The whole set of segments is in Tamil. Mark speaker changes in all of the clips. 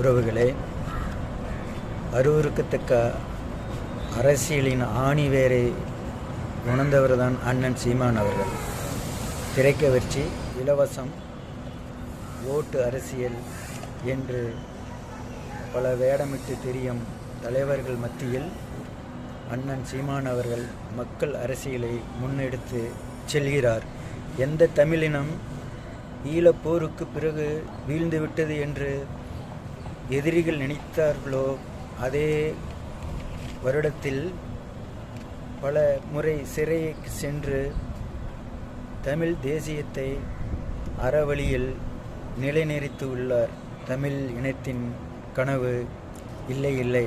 Speaker 1: உறவுகளே அருவருக்கத்தக்க அரசியலின் ஆணி வேரை உணர்ந்தவர் தான் அண்ணன் சீமான் அவர்கள். திரைக்கவர்ச்சி இலவசம் ஓட்டு அரசியல் என்று பல வேடமிட்டு தெரியும் தலைவர்கள் மத்தியில் அண்ணன் சீமான் அவர்கள் மக்கள் அரசியலை முன்னெடுத்து செல்கிறார். எந்த தமிழினம் ஈழப்போருக்கு பிறகு வீழ்ந்துவிட்டது என்று எதிரிகள் நினைத்தார்களோ அதே வருடத்தில் பல முறை சிறைக்கு சென்று தமிழ் தேசியத்தை அறவழியில் நிலைநிறுத்தி உள்ளார். தமிழ் இனத்தின் கனவு இல்லை இல்லை.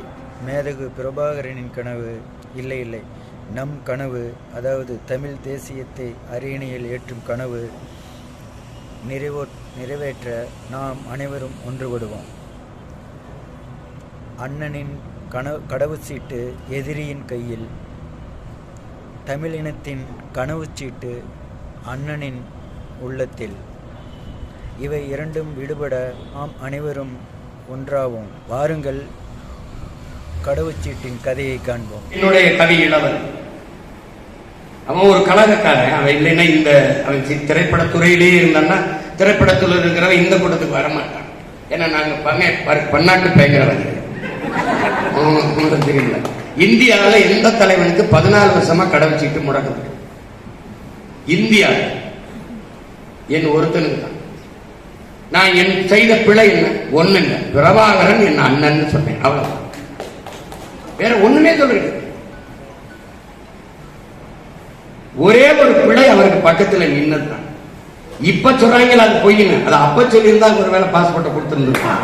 Speaker 1: மேதகு பிரபாகரனின் கனவு இல்லை இல்லை. நம் கனவு அதாவது தமிழ் தேசியத்தை அரியணையில் ஏற்றும் கனவு நிறைவோ நிறைவேற்ற நாம் அனைவரும் ஒன்றுபடுவோம். அண்ணனின் கனவு கடவுச்சீட்டு எதிரியின் கையில். தமிழினத்தின் கனவுச்சீட்டு அண்ணனின் உள்ளத்தில். இவை இரண்டும் விடுபட ஆம் அனைவரும் ஒன்றாவோம். வாருங்கள் கடவுச்சீட்டின் கதையை காண்போம்.
Speaker 2: என்னுடைய கவி இளவன். அவன் ஒரு கழகக்காரன். அவன் இல்லைன்னா இந்த அவன் திரைப்படத்துறையிலேயே இருந்தான்னா திரைப்படத்தில் இருக்கிறவன் இந்த கூட்டத்துக்கு வரமாட்டான். ஏன்னா நாங்கள் பன்னாட்டு பயங்கரவாதிகள் உங்களுக்கு தெரியல இந்தியாவில் எந்த தலைவனுக்கு பதினாலு வருஷமா கடவுச்சீட்டு முடக்கப்பட்டு இந்தியா என் ஒருத்தனுக்கு தான். நான் என் செய்த பிழை என்ன? ஒண்ணு இல்ல. பிரபாகரன் என் அண்ணன் சொன்னேன். அவ்வளவு வேற ஒண்ணுமே சொல்றது ஒரே ஒரு பிழை அவருக்கு பக்கத்துல நின்னதுதான். இப்ப சொல்றாங்களா அது பொய்னு அது அப்ப சொல்லியிருந்தா ஒருவேளை பாஸ்போர்ட்டை கொடுத்துருந்துருக்கான்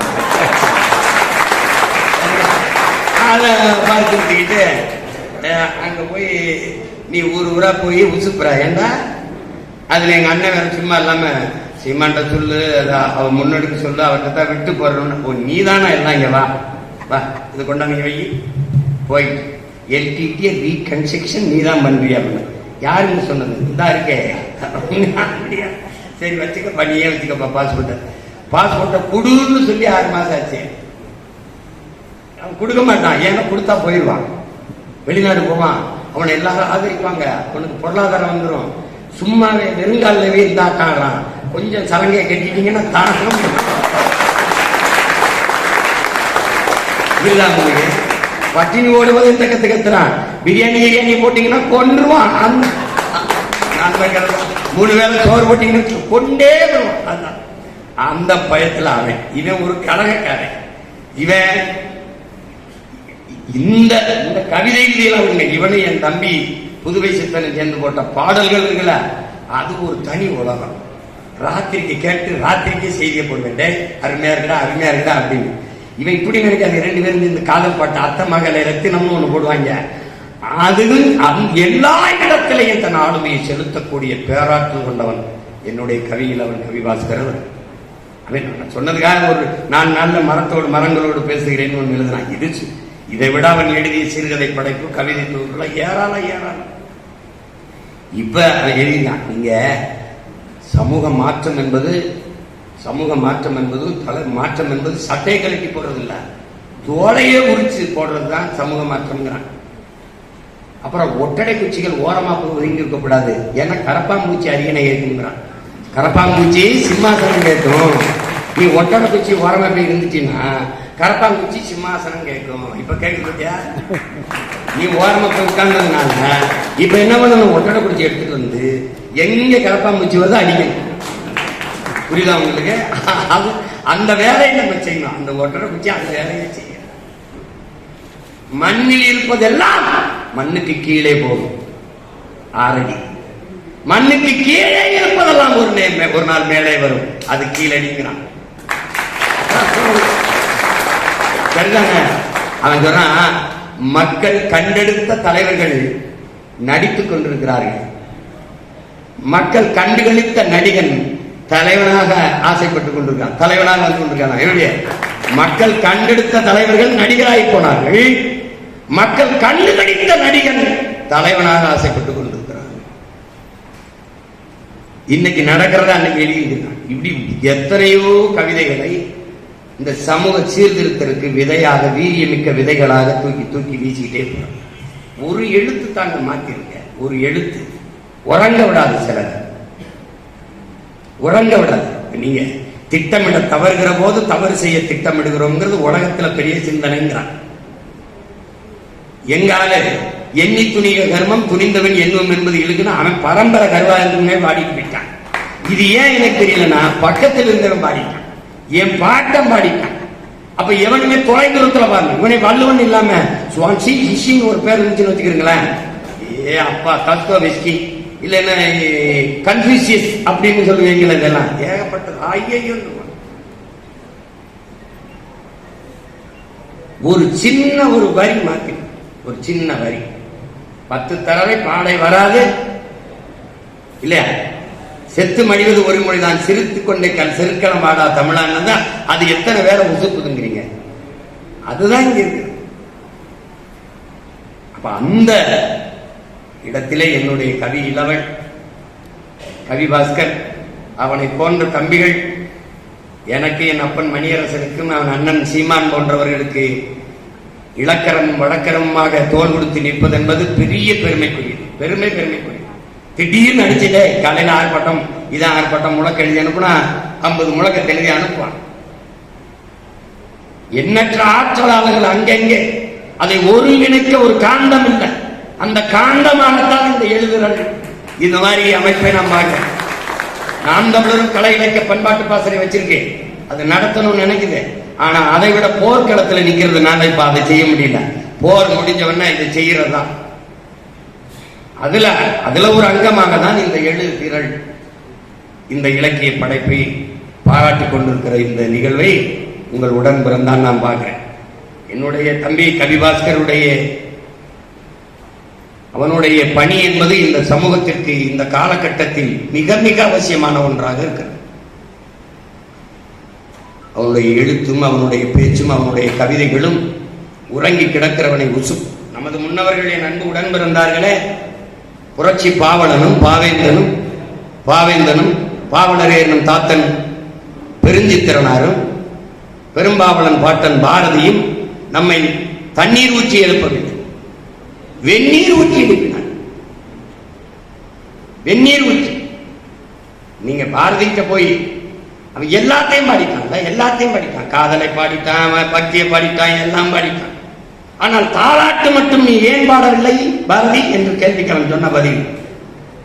Speaker 2: அதை பார்த்துக்கிட்டு அஹ், அங்க போய் நீ ஊர் ஊரா போய் உசுப்புற. ஏண்டா? அதுல எங்க அண்ணன் வேற சும்மா இல்லாம சீமான்ட்ட சொல்லு அதான் அவன் முன்னெடுக்க சொல்லு அவர்கிட்ட தான் விட்டு போறோம்னு ஓ நீ தானே எல்லாம் இங்க வா. வா இது கொண்டாந்து வை. போய் எல்டிடி ரீகன்ஸ்ட்ரக்ஷன் நீ தான் பண்றியா அப்படின்னு. யாருன்னு சொன்னது? இந்தா இருக்கே. சரி வச்சுக்க. பண்ணியே வச்சுக்கப்பா பாஸ்போர்ட்டை. பாஸ்போர்ட்டை குடுன்னு சொல்லி ஆறு மாசம் ஆச்சு. அவன் கொடுக்க மாட்டான். ஏன்னா கொடுத்தா போயிடுவான். வெளிநாடு போவான். அவனை எல்லாரும் ஆதரிப்பாங்க. அவனுக்கு பொருளாதாரம் வந்துடும் சும்மாவே நெருங்காலவே இருந்தா காடுறான் கொஞ்சம் சலங்கையை கட்டிட்டீங்கன்னா தானம் இல்லாமலே பட்டினி ஓடுவது இந்த கத்து கத்துறான். பிரியாணி கிரியாணி போட்டீங்கன்னா கொன்றுவான். அந்த மூணு வேளை சோறு போட்டீங்கன்னா கொண்டே வருவான். அந்த பயத்துல அவன். இவன் ஒரு கழகக்காரன் இவன் இந்த இந்த கவிதைகள் அவங்க இவனு என் தம்பி புதுவை சித்தனை சேர்ந்து போட்ட பாடல்கள் இருக்குல்ல அது ஒரு தனி உலகம். ராத்திரிக்கு கேட்டு ராத்திரிக்கே செய்தியை போடுவேன். டே அருமையா இருக்கடா அருமையா இருக்கடா அப்படின்னு. இவன் இப்படி நினைக்காது. ரெண்டு பேரும் இந்த காதல் பாட்டு அத்தை மகளை ரத்தினம்னு ஒண்ணு போடுவாங்க. அதுவும் எல்லா இடத்திலையும் தன் ஆளுமையை செலுத்தக்கூடிய பேராற்றல் கொண்டவன் என்னுடைய கவியில் அவன் கவி பாஸ்கரன் அவன் சொன்னதுக்காக ஒரு நான் நல்ல மரத்தோடு மரங்களோடு பேசுகிறேன்னு ஒன்று எழுதினான் இது இதை விட அவன் எழுதிய சிறுகதை படைப்பு கவிதை தொகுப்புல ஏராளம் ஏராளம். இப்ப அவன் எழுதினான். நீங்க சமூக மாற்றம் என்பது சமூக மாற்றம் என்பது தலை மாற்றம் என்பது சட்டை கழட்டி போடுறது தோலையே உரிச்சு போடுறது தான் சமூக மாற்றம்ங்கிறான். அப்புறம் ஒட்டடை குச்சிகள் ஓரமா போய் ஒதுங்கி இருக்கக்கூடாது ஏன்னா கரப்பாம்பூச்சி அரியணை ஏற்றுங்கிறான் கரப்பாம்பூச்சி சிம்மாசனம் ஏற்றும் நீ ஒட்டடை குச்சி ஓரமா போய் இருந்துட்டீங்கன்னா கரப்பாங்குச்சி சிம்மாசனம் கேட்கும். இப்ப கேட்க பத்தியா? நீ ஓரமா போய் உட்கார்ந்ததுனால இப்ப என்ன பண்ணணும்? ஒட்டடை குச்சி எடுத்துட்டு வந்து எங்க கரப்பாங்குச்சி வருதோ அடிக்கணும் புரியுதா உங்களுக்கு? அது அந்த வேலையை நம்ம செய்யணும். அந்த ஒட்டடை குச்சி அந்த வேலையை செய்யணும். மண்ணில் இருப்பதெல்லாம் மண்ணுக்கு கீழே போகும். ஆரடி மண்ணுக்கு கீழே இருப்பதெல்லாம் ஒரு ஒரு நாள் மேலே வரும். அது கீழடிங்கிறான் சரிதாங்க அவன் சொல்றான் மக்கள் கண்டெடுத்த தலைவர்கள் நடித்துக் கொண்டிருக்கிறார்கள். மக்கள் கண்டுகளித்த நடிகன் தலைவனாக ஆசைப்பட்டுக் கொண்டிருக்கான். தலைவனாக வந்து கொண்டிருக்கான்? எப்படி மக்கள் கண்டெடுத்த தலைவர்கள் நடிகராகி போனார்கள். மக்கள் கண்டு கடித்த நடிகன் தலைவனாக ஆசைப்பட்டுக் கொண்டிருக்கிறான். இன்னைக்கு நடக்கிறதா? அன்னைக்கு எழுதியிருக்கான் இப்படி எத்தனையோ கவிதைகளை இந்த சமூக சீர்திருத்தருக்கு விதையாக வீரியமிக்க விதைகளாக தூக்கி தூக்கி வீசிக்கிட்டே போறோம். ஒரு எழுத்து தாங்க மாத்திருங்க. ஒரு எழுத்து. உறங்க விடாது சிலர். உறங்க விடாது. நீங்க திட்டமிட தவறுகிற போது தவறு செய்ய திட்டமிடுகிறோங்கிறது உலகத்துல பெரிய சிந்தனைங்கிறான். எங்கால எண்ணி துணிக கர்மம் துணிந்தவன் எண்ணும் என்பது இழுக்குன்னு அவன் பரம்பரை கர்வாயிருந்தே பாடிட்டு போயிட்டான் இது ஏன் எனக்கு தெரியலன்னா பக்கத்தில் இருந்தவன் பாடிட்டான் என் பாட்டம் பாடிட்டான். அப்ப எவனுமே தொலைதூரத்துல பாருங்க. இவனை வள்ளுவன் இல்லாம சுவான்சி ஹிஷின்னு ஒரு பேர் இருந்துச்சுன்னு வச்சுக்கிறீங்களேன். ஏ அப்பா தத்துவ வெஸ்கி இல்லைன்னா கன்ஃபியூசியஸ் அப்படின்னு சொல்லுவீங்களா இதெல்லாம். ஏகப்பட்டது. ஐயோ ஒரு சின்ன ஒரு வரி மாத்தி. ஒரு சின்ன வரி. பத்து தடவை பாடை வராது. இல்லையா? செத்து மடிவது ஒரு மொழிதான். சிரித்து கொண்டே கல் செருக்களம் பாடா தமிழான்னு தான் அது எத்தனை பேரை உசுப்புதுங்கிறீங்க அதுதான் இங்க இருக்கு. அப்ப அந்த இடத்திலே என்னுடைய கவி இளவன் கவி பாஸ்கர் அவனை போன்ற தம்பிகள் எனக்கு என் அப்பன் மணியரசனுக்கும் அவன் அண்ணன் சீமான் போன்றவர்களுக்கு இலக்கரம் வழக்கரமாக தோல் கொடுத்து நிற்பது என்பது பெரிய பெருமைக்குரியது பெருமை பெருமைக்குரியது திடீர்னு அடிச்சுட்டே காலையில ஆர்ப்பாட்டம் இதான் ஆர்ப்பாட்டம் முழக்க எழுதி அனுப்புனா ஐம்பது முழக்க எழுதி அனுப்புவான். எண்ணற்ற ஆற்றலாளர்கள் அங்கங்கே அதை ஒருங்கிணைக்க ஒரு காந்தம் இல்லை. அந்த காந்தமாகத்தான் இந்த எழுதுகிறார்கள் இந்த மாதிரி அமைப்பை நான் பார்க்கிறேன். நாம் தமிழரும் கலை இலக்கிய பண்பாட்டு பாசறை வச்சிருக்கேன். அது நடத்தணும்னு நினைக்குது ஆனா அதை விட போர்க்களத்துல நிக்கிறதுனால இப்ப அதை செய்ய முடியல. போர் முடிஞ்சவன இதை செய்யறதுதான். அதுல அதுல ஒரு அங்கமாக தான் இந்த எழு திரள் இந்த இலக்கிய படைப்பை பாராட்டிக் கொண்டிருக்கிற இந்த நிகழ்வை உங்கள் உடன் பிறந்தான் நான் பார்க்கிறேன். என்னுடைய தம்பி கவிபாஸ்கருடைய அவனுடைய பணி என்பது இந்த சமூகத்திற்கு இந்த காலகட்டத்தில் மிக மிக அவசியமான ஒன்றாக இருக்கிறது. அவனுடைய எழுத்தும் அவனுடைய பேச்சும் அவனுடைய கவிதைகளும் உறங்கி கிடக்கிறவனை உசு நமது முன்னவர்களின் அன்பு உடன் பிறந்தார்களே புரட்சி பாவலனும் பாவேந்தனும் பாவேந்தனும் பாவலரே என்னும் தாத்தன் பெருஞ்சித்திரனாரும் பெரும்பாவலன் பாட்டன் பாரதியும் நம்மை தண்ணீர் ஊற்றி எழுப்பவில்லை. வெந்நீர் ஊற்றி எழுப்பினார். வெந்நீர் ஊற்றி. நீங்க பாரதிட்ட போய் அவன் எல்லாத்தையும் பாடிட்டான் எல்லாத்தையும் பாடிட்டான். காதலை பாடிட்டான் அவன் பக்தியை பாடிட்டான் எல்லாம் பாடிட்டான். ஆனால் தாலாட்டு மட்டும் நீ ஏன் பாடவில்லை? பாரதி என்று கேள்விக்கு அவன் சொன்ன பதில்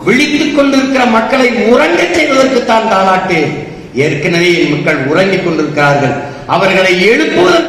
Speaker 2: விழித்துக் கொண்டிருக்கிற மக்களை உறங்கச் செய்வதற்குத்தான் தாலாட்டு. ஏற்கனவே மக்கள் உறங்கிக் கொண்டிருக்கிறார்கள். அவர்களை எழுப்புவதற்கு